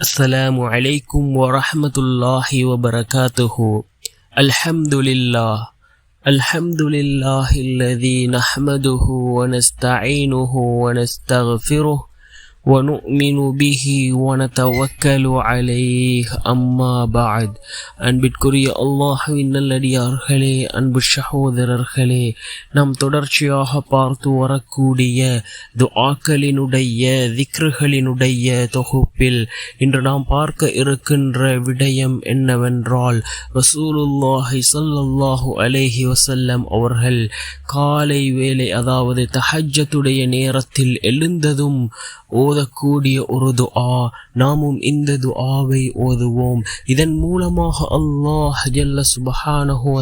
السلام عليكم ورحمة الله وبركاته. الحمد لله. الحمد لله الذي نحمده ونستعينه ونستغفره ونؤمن به ونتوكل عليه أما بعد அன்பிற்குரிய அல்லாஹுவின் நல்லடியார்களே அன்பு சகோதரர்களே நாம் தொடர்ச்சியாக பார்த்து வரக்கூடிய துஆக்களினுடைய திக்ருகளினுடைய தொகுப்பில் இன்று நாம் பார்க்க இருக்கின்ற விடயம் என்னவென்றால் ரசூலுல்லாஹி ஸல்லல்லாஹு அலைஹி வஸல்லம் அவர்கள் காலை வேளை அதாவது தஹஜ்ஜத்துடைய நேரத்தில் எழுந்ததும் ஓதக்கூடிய ஒரு துஆ. நாமும் இந்த துஆவை ஓதுவோம். இதன் மூலமாக அல்லாஹ் ஜல்ல சுபஹானஹு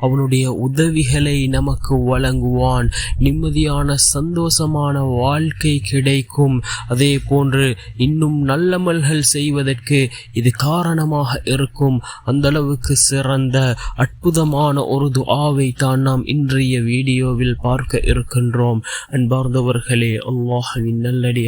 அவனுடைய உதவிகளை நமக்கு வழங்குவான். நிம்மதியான சந்தோஷமான வாழ்க்கை கிடைக்கும். அதே போன்று இன்னும் நல்லமல்கள் செய்வதற்கு இது காரணமாக இருக்கும். அந்த அளவுக்கு சிறந்த அற்புதமான ஒரு துஆவை தான் நாம் இன்றைய வீடியோவில் பார்க்க இருக்கின்றோம். அன்பார்ந்தவர்களே அல்லாஹ்வின்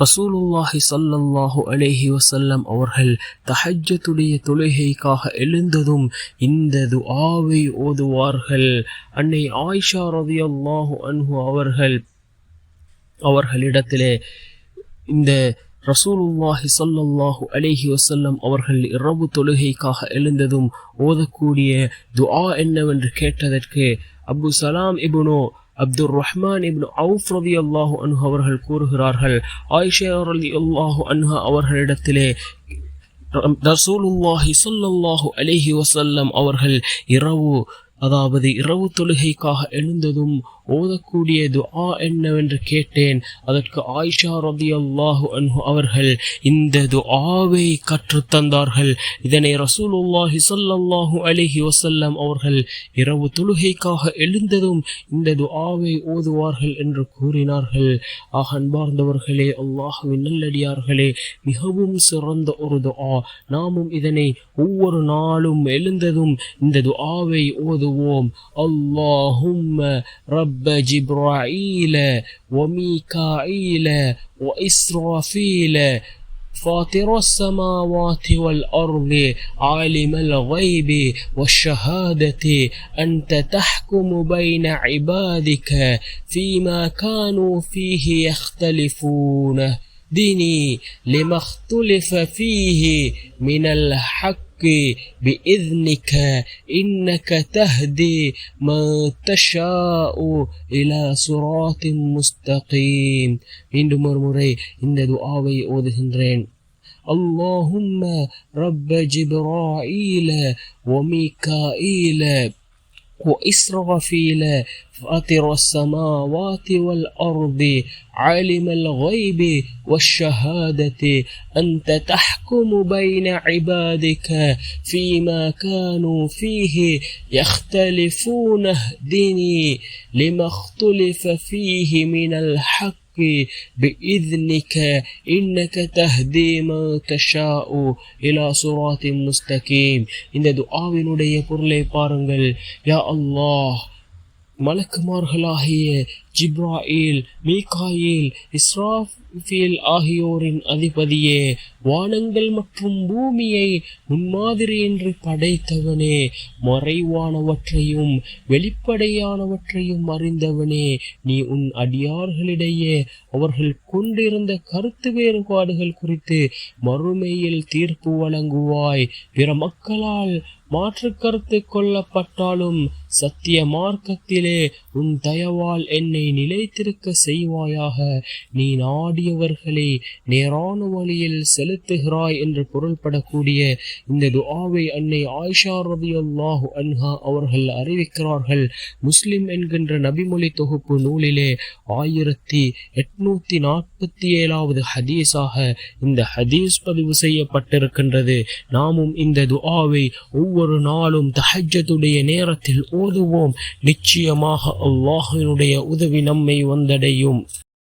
ரசூலுல்லாஹி சல்லல்லாஹு அலேஹி வசல்லம் அவர்கள் தஹஜத்துடைய தொழுகைக்காக எழுந்ததும் இந்த துஆவை ஓதுவார்கள். அன்னை ஆயிஷா ரதியல்லாஹு அன்ஹு அவர்கள் அவர்களிடத்திலே இந்த ரசூலுல்லாஹி சொல்லல்லாஹு அலைஹி வசல்லம் அவர்கள் இரவு தொழுகைக்காக எழுந்ததும் ஓதக்கூடிய துஆ என்னவென்று கேட்டதற்கு அபு சலாம் இபுனோ அப்துல் ரஹ்மான் இப்னு அவுஃப் ரவி அல்லாஹு அன்ஹு அவர்கள் கூறுகிறார்கள் ஆயிஷா ரலி அல்லாஹு அன்ஹா அவர்களிடத்திலே ரசூலுல்லாஹி சொல்லல்லாஹு அலைஹி வசல்லம் அவர்கள் இரவு அதாவது இரவு தொழுகைக்காக எழுந்ததும் ஓதக்கூடிய துஆ என்னவென்று கேட்டேன். அதற்கு ஆயிஷா ரதி அல்லாஹு அன்ஹு அவர்கள் இந்த துஆவை கற்றுத்தந்தார்கள் இதனை ரசூலுல்லாஹி ஸல்லல்லாஹு அலிஹி வசல்லம் அவர்கள் இரவு தொழுகைக்காக எழுந்ததும் இந்த துஆவை ஓதுவார்கள் என்று கூறினார்கள். ஆக அன்பார்ந்தவர்களே அல்லாஹுவின் நல்லடியார்களே மிகவும் சிறந்த ஒரு துஆ. நாமும் இதனை ஒவ்வொரு நாளும் எழுந்ததும் இந்த துஆவை ஓதுவோம். அல்லாஹும் ரப் رب جبرائيل وميكائيل وإسرافيل فاطر السماوات والأرض عالم الغيب والشهادة أنت تحكم بين عبادك فيما كانوا فيه يختلفون. ديني لما اختلف فيه من الحق بإذنك إنك تهدي من تشاء إلى صراط مستقيم மீண்டும் ஒரு முறை இந்த துஆவை ஓதுகின்றேன் اللهم رب جبرائيل وميكائيل وإسرافيل فأطر السماوات والأرض عالم الغيب والشهادة. أنت تحكم بين عبادك فيما كانوا فيه يختلفون. اهدني لما اختلف فيه من الحق بإذنك إنك تهدي من تشاء إلى صراط مستقيم இந்த துஆவினுடைய பொருளை பாருங்கள் யா அல்லாஹ் மலக்குமார்களாகிய ஜிப்ராயில் மீகாயில் இஸ்ராஃபில் ஆகியோரின் அதிபதியே வானங்கள் மற்றும் பூமியை முன்மாதிரியின்றி படைத்தவனே மறைவானவற்றையும் வெளிப்படையானவற்றையும் அறிந்தவனே நீ உன் அடியார்களிடையே அவர்கள் கொண்டிருந்த கருத்து வேறுபாடுகள் குறித்து மறுமையில் தீர்ப்பு வழங்குவாய். பிற மக்களால் மாற்று கருத்து கொள்ளப்பட்டாலும் சத்திய மார்க்கத்திலே உன் தயவால் என்னை நிலைத்திருக்க செய்வாயாக. நீ நாடியவர்களை நேரான வழியில் செலுத்துகிறாய் என்று பொருள்படக்கூடிய இந்த துஆவை அன்னை ஆயிஷா ரதியல்லாஹு அன்ஹா அவர்கள் அறிவிக்கிறார்கள். முஸ்லிம் என்கின்ற நபிமொழி தொகுப்பு நூலிலே ஆயிரத்தி எட்நூத்தி நாற்பத்தி ஏழாவது ஹதீஸாக இந்த ஹதீஸ் பதிவு செய்யப்பட்டிருக்கின்றது. நாமும் இந்த துஆவை ஒவ்வொரு நாளும் தஹஜத்துடைய நேரத்தில் ஓதுவோம். நிச்சயமாக அல்லாஹினுடைய உதவி நம்மை வந்தடையும்.